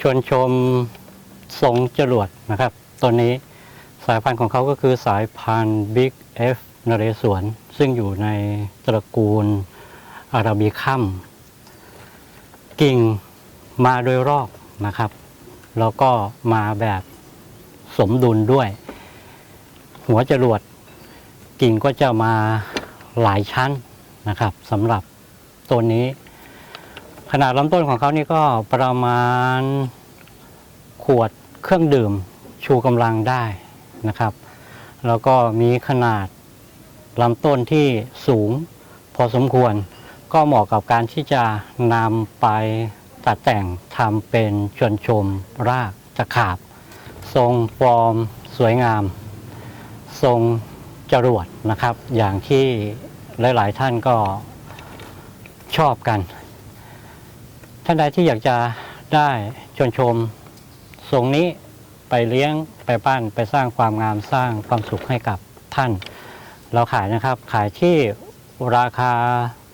ชวนชมทรงจรวดนะครับตัวนี้สายพันธุ์ของเขาก็คือสายพันธุ์ Big F นเรศวรซึ่งอยู่ในตระกูลอาราบิคัมกิ่งมาโดยรอบนะครับ แล้วก็มาแบบสมดุลด้วย หัวจรวดกิ่งก็จะมาหลายชั้นนะครับสำหรับตัวนี้ ขนาดลำต้นของเขานี่ก็ประมาณขวดเครื่องดื่มชูกำลังได้นะครับ แล้วก็มีขนาดลำต้นที่สูงพอสมควร ก็เหมาะกับการที่จะนำไปตัดแต่งทำเป็นชวนชมรากตะขาบ ทรงฟอร์มสวยงาม ทรงจรวดนะครับ อย่างที่หลาย ๆ ท่านก็ชอบกัน ท่านใดที่อยากจะได้ชวนชมทรงนี้ไปเลี้ยงไปปั้นไปสร้างความงามสร้างความสุขให้กับท่าน เราขายนะครับขายที่ราคา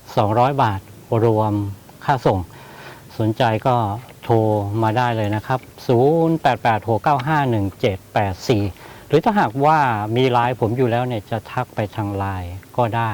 200 บาทรวมค่าส่ง สนใจก็โทรมาได้เลยนะครับ 0886951784 หรือถ้าหากว่ามีไลน์ผมอยู่แล้วเนี่ยจะทักไปทางไลน์ก็ได้